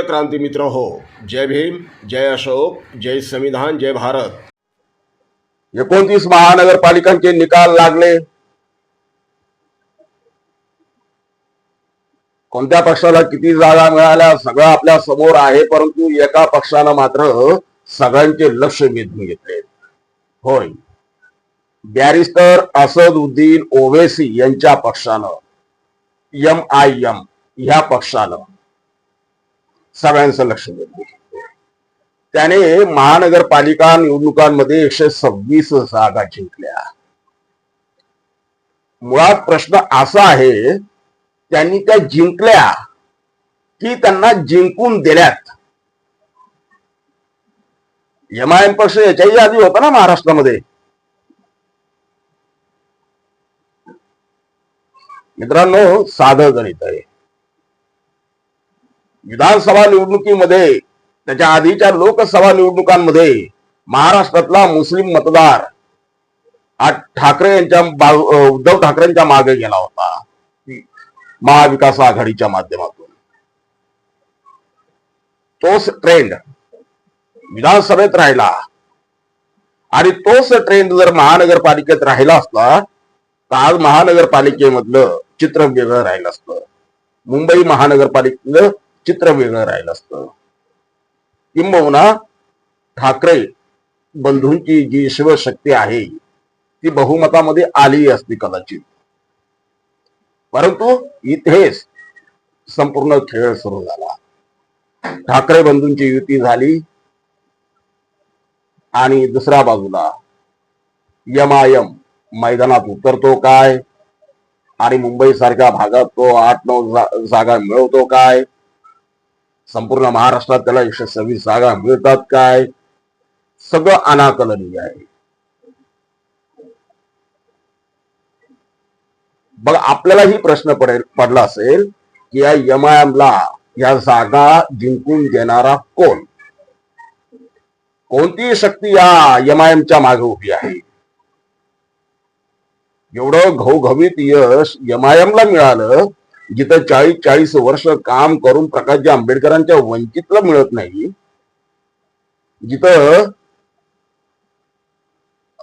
प्रिय क्रांती मित्र हो जय भीम जय अशोक जय संविधान जय भारत. एकोणतीस महानगरपालिकांचे निकाल लागले. कोणत्या पक्षाला किती जागा मिळाल्या सगळं आपल्यासमोर आहे परंतु एका पक्षानं मात्र सगळ्यांचे लक्ष वेधून घेतले. होय. बॅरिस्टर असदुद्दीन ओवेसी यांच्या पक्षानं एम आय एम ह्या पक्षानं सगळ्यांचं लक्ष वेधले त्याने महानगरपालिका निवडणुकांमध्ये एकशे सव्वीस जागा जिंकल्या. मुळात प्रश्न असा आहे त्यांनी त्या जिंकल्या की त्यांना जिंकून दिल्यात. एम आय एम पक्ष याच्याही आधी होता ना महाराष्ट्रामध्ये. मित्रांनो साधं गणित आहे. विधानसभा निवडणुकीमध्ये त्याच्या आधीच्या लोकसभा निवडणुकांमध्ये महाराष्ट्रातला मुस्लिम मतदार आज ठाकरे यांच्या उद्धव ठाकरेंच्या मागे गेला होता. महाविकास आघाडीच्या माध्यमातून. तोच ट्रेंड विधानसभेत राहिला. आणि तोच ट्रेंड जर महानगरपालिकेत राहिला असता तर आज महानगरपालिकेमधलं चित्र वेगळं राहिलं असतं. मुंबई महानगरपालिकेतलं चित्र वेगळं राहिलं असतं. किंबहुना ठाकरे बंधूंची जी शिवशक्ती आहे ती बहुमतामध्ये आली असती कदाचित. परंतु इथेच संपूर्ण खेळ सुरू झाला. ठाकरे बंधूंची युती झाली आणि दुसऱ्या बाजूला यमायम मैदानात उतरतो काय? आणि मुंबई सारख्या भागात तो आठ नऊ जागा मिळवतो काय? संपूर्ण महाराष्ट्रात त्याला एकशे सव्वीस जागा मिळतात काय? सगळं अनाकलनीय आहे. बघा आपल्यालाही प्रश्न पडेल पडला असेल की या यमायमला या जागा जिंकून देणारा कोण? कोणती शक्ती या यमायमच्या मागे उभी आहे. एवढं घवघवीत यश यमायमला मिळालं जिथं चाळीस चाळीस वर्ष काम करून प्रकाशजी आंबेडकरांच्या वंचितला मिळत नाही जिथं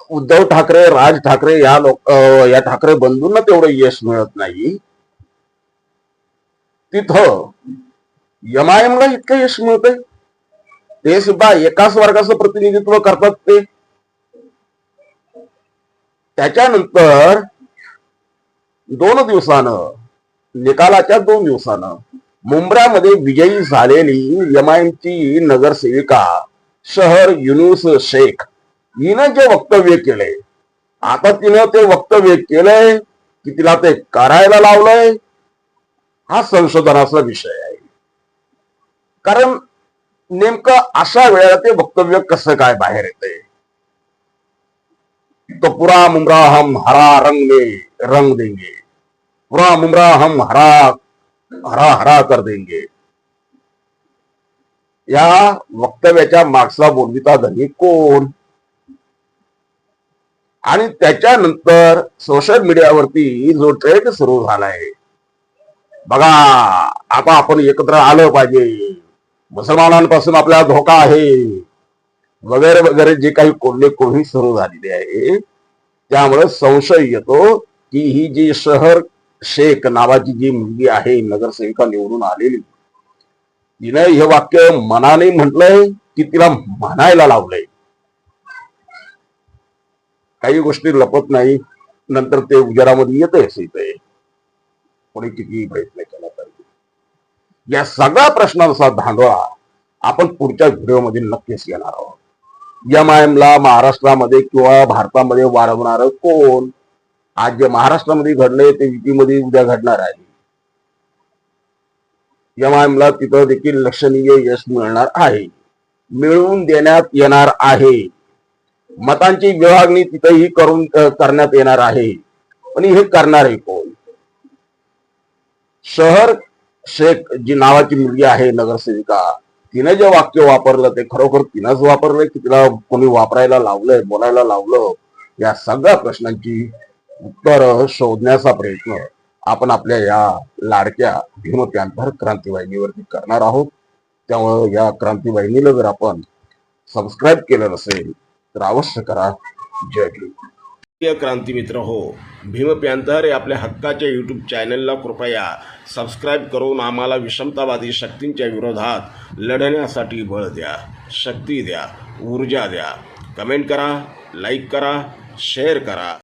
उद्धव ठाकरे राज ठाकरे या लोक या ठाकरे बंधूंना तेवढं यश मिळत नाही तिथं एमआयएमला इतकं यश मिळतंय. ते सुद्धा एकाच वर्गाचं प्रतिनिधित्व करतात ते. त्याच्यानंतर दोन दिवसानं निकालाच्या दोन दिवसानं मुंब्रामध्ये विजयी झालेली एमआयएमची नगरसेविका शहर युनुस शेख हिनं जे वक्तव्य केलंय आता तिनं ते वक्तव्य केलंय की तिला ते करायला लावलंय हा संशोधनाचा विषय आहे. कारण नेमकं अशा वेळेला ते वक्तव्य कसं काय बाहेर येतंय? तो पुरा मुमरा हम हरा रंग में रंग देंगे. पुरा मुमरा हम हरा हरा हरा कर देंगे. या वक्तव्याच्या मागचा बोलविता धनी कोण? आणि त्याच्यानंतर सोशल मीडियावरती जो ट्रेंड सुरू झालाय. बघा आता आपण एकत्र आलं पाहिजे. मुसलमानांपासून आपल्या धोका आहे. वगैरे वगैरे जे काही कोल्हे कोणी सुरू झालेले आहे. त्यामुळे संशय येतो की ही जी शहर शेख नावाची जी मुलगी आहे नगरसेविका निवडून आलेली. तिनं हे वाक्य मनाने म्हटलंय की तिला म्हणायला लावलंय. काही गोष्टी लपत नाही. नंतर ते उजारामध्ये येतेच येते कोणी कितीही प्रयत्न केला पाहिजे या सगळ्या प्रश्नांचा धांडोळा आपण पुढच्या व्हिडिओमध्ये नक्कीच घेणार आहोत. एमआयएमला महाराष्ट्रामध्ये किंवा भारतामध्ये वाढवणार कोण? आज जे महाराष्ट्रामध्ये घडले ते युपीमध्ये उद्या घडणार आहे. एमआयएमला तिथं देखील लक्षणीय यश मिळणार आहे. मिळवून देण्यात येणार आहे. मतांची विभागणी तिथेही करून करण्यात येणार आहे. पण हे करणारे कोण? शहर शेख जी नावाची मुलगी आहे नगरसेविका. तिने जे वाक्य वापरलं ते खरोखर तिनंच वापरलंय की तिला कोणी वापरायला लावलंय बोलायला लावलं? या सगळ्या प्रश्नांची उत्तर शोधण्याचा प्रयत्न आपण आपल्या या लाडक्या भीम पॅन्थर क्रांती वाहिनीवरती करणार आहोत. त्यामुळं या क्रांतीवाहिनीला जर आपण सबस्क्राईब केलं नसेल तर अवश्य करा. जय भीम. क्रांती मित्र हो भीम पॅन्थर या आपल्या हक्काच्या यूट्यूब चॅनलला कृपया सबस्क्राईब करून आम्हाला विषमतावादी शक्तींच्या विरोधात लढण्यासाठी बळ द्या शक्ती द्या ऊर्जा द्या. कमेंट करा लाईक करा शेअर करा.